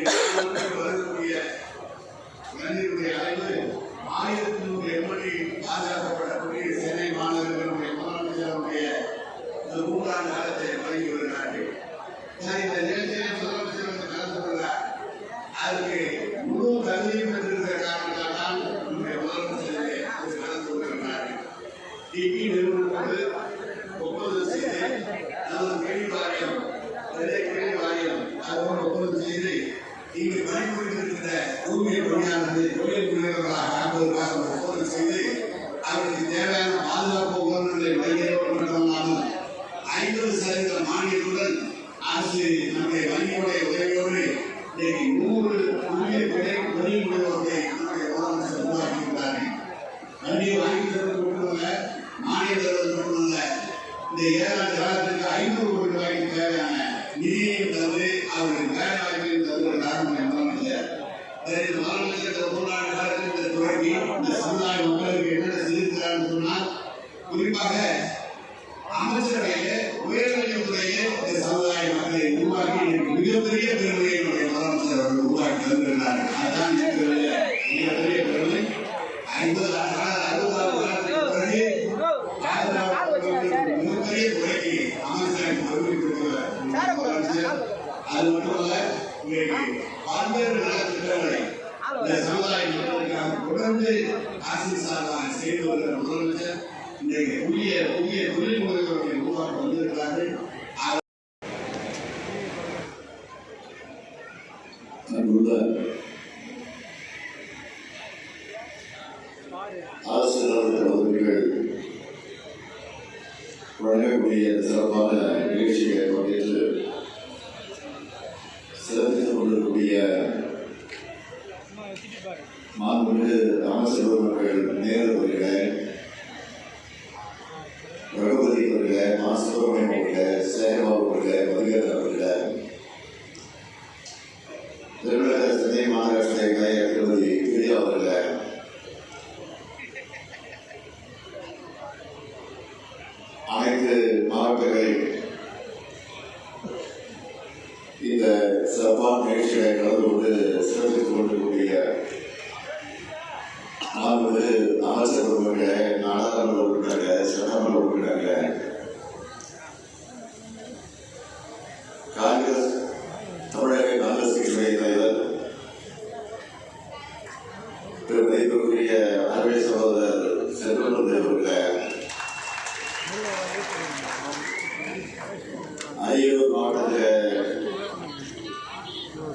வரக்கூடிய இளைஞர்களுடைய அளவு ஆயிரத்தி நூறு எம்எல்ஏ சென்னை மாநகரங்களுடைய முதலமைச்சருடைய இந்த மூன்றாண்டு காலத்தை வழங்கி வருகிறார்கள் நான் இந்த நிகழ்ச்சியை முதலமைச்சர் வந்து கலந்து கொள்கிறார் அதுக்கு முழு தகுதியும் பெற்றிருக்கிற காரணத்தால் தான் நம்முடைய முதலமைச்சர் கலந்து கொள்கிறார்கள் டிபி ஒப்பந்தம் செய்து நமது கேள்வி வாரியம் பெரிய கேள்வி வாரியம் அதோடு ஒப்பந்தம் செய்து இங்கு பணிபுரிந்திருக்கிற தூய்மை பணியாளர்களை தொழில் முனைவர்களாக ஆக்குவதற்காக ஒப்பந்தம் செய்து அவர்களுக்கு தேவையான பாதுகாப்பு உபகரணங்களை வழங்கியதோடு ஐம்பது சதவீத மானியத்துடன் அரசு நம்முடைய வங்கியுடைய உதவியோடு இன்னைக்கு நூறு புதிய தொழில் முனைவோர்களை நம்முடைய முதலமைச்சர் உருவாக்கியிருக்கிறார்கள். வண்டியை வாங்கி தருவது மட்டுமல்ல மானியம் தருவது மட்டுமல்ல இந்த ஐநூறு கோடி ரூபாய்க்கு தேவையான நிதியை தந்து அவர்கள் வேலை வாய்ப்பையும் செய்திருக்கிறார் சொன்னால் குறிப்பாக அமைச்சரவையிலே உயர்கல்வித்துறையிலே இந்த சமுதாய மக்களை உருவாக்கி இன்னைக்கு மிகப்பெரிய பெருமையை நம்முடைய முதலமைச்சர் அவர்கள் உருவாக்கி தந்திருக்கிறார் அதுதான் மிகப்பெரிய பெருமை. ஐம்பது அறுபது ஆண்டு பிறகு மிகப்பெரிய துறைக்கு அமைச்சருக்கு பெருமை கொடுக்கிறார் முதலமைச்சர். அது மட்டுமல்ல இன்றைக்கு பல்வேறு நல திட்டங்களை இந்த சமுதாய மக்களுக்காக தொடர்ந்து ஆசிரியர் சார்பாக செய்து வருகிற முதலமைச்சர் இன்றைக்கு புதிய புதிய தொழில் முறைகளை உருவாக்க வந்திருக்கிறார்கள் வழங்கக்கூடிய சிறப்பான நிகழ்ச்சிகளை பங்கேற்று சிறப்பித்துக் கொண்டிருக்கக்கூடிய மாண்புமிகு அமைச்சர் அவர்கள் நேரு அவர்களே ரகுபதி அவர்களே மா சுப்பிரமணியம் அவர்களே சேகபாபு அவர்களே மதுகர் அவர்களே திருவிழா சென்னை மாநகராட்சி மேயர் திருமதி பிரியா அவர்களே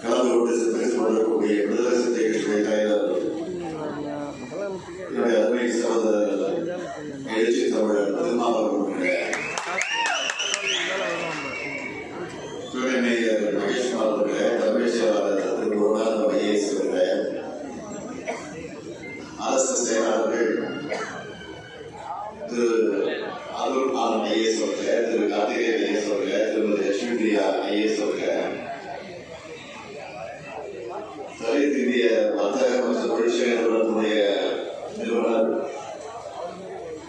கலந்து கொண்டு சித்தரித்துக் கொண்டிருக்கக்கூடிய விடுதலை சிறுத்தை கட்சியுடைய தலைவர் என்னுடைய அருமை சகோதரர் எழுச்சி தமிழர் திருமாவளவன் துணை மேயர் மகேஷ்குமார் அவர்களே செயலாளர் தலித்திந்திய வர்த்தக மற்றும் தொழிற்சங்க நிறுவனத்துடைய நிறுவனர்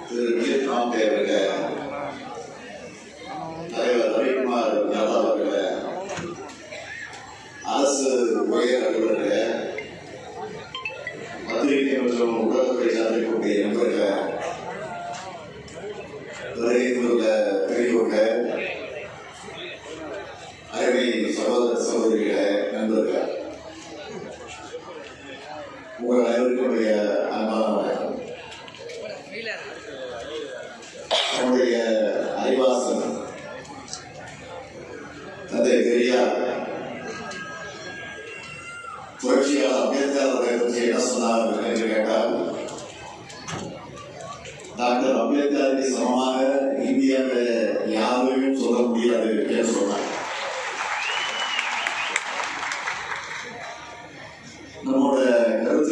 திரு விஜய் காம்பேவர்கள்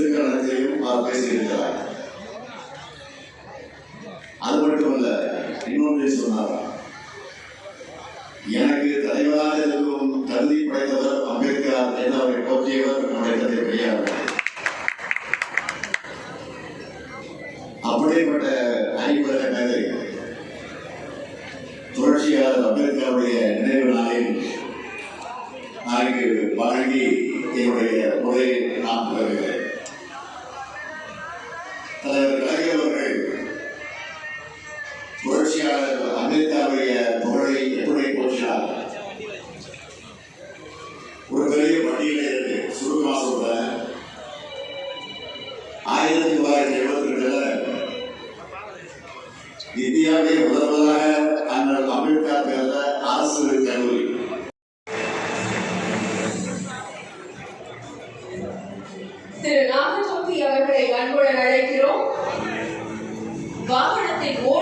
திருக்கணத்தையும் அவர் பேசியிருக்கிறார் அது மட்டுமல்ல இன்னொன்று சொன்னார். எனக்கு தலைவராக இருக்கும் தகுதி படைத்தவர் அம்பேத்கர் என்று அவரை போற்றியவர் நம்முடைய தந்தை பெரியார் அப்படிப்பட்ட அறிவுலக மேதை புரட்சியாளர் அம்பேத்கருடைய நினைவு நாளில் நாளைக்கு வழங்கி என்னுடைய உரையை நான் தொடர்கிறேன். தலைவர் கலைஞர் அவர்கள் புரட்சியாளர் அம்பேத்கருடைய ஒரு பெரிய பட்டியலை இருக்கு சுருக்கமாக ஆயிரத்தி தொள்ளாயிரத்தி எழுபத்தி ரெண்டுல இந்தியாவிலே முதல்வராக அண்ணல் அம்பேத்கர் பிறந்த அரசு கல்லூரி. திரு நாகஜோதி அவர்களை அன்புடன் Bárbara tem ouro?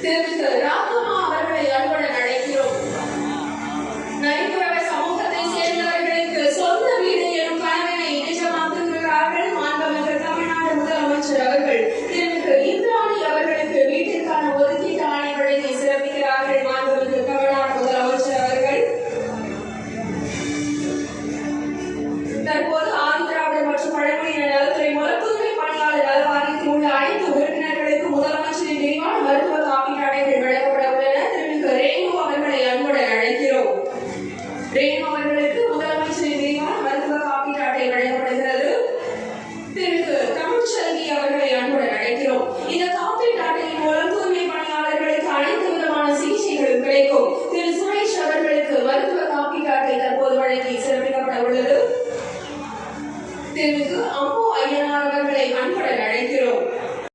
திரு ராகமா அவர்களை அன்புடன் அழைக்கிறோம். நரிபுரம்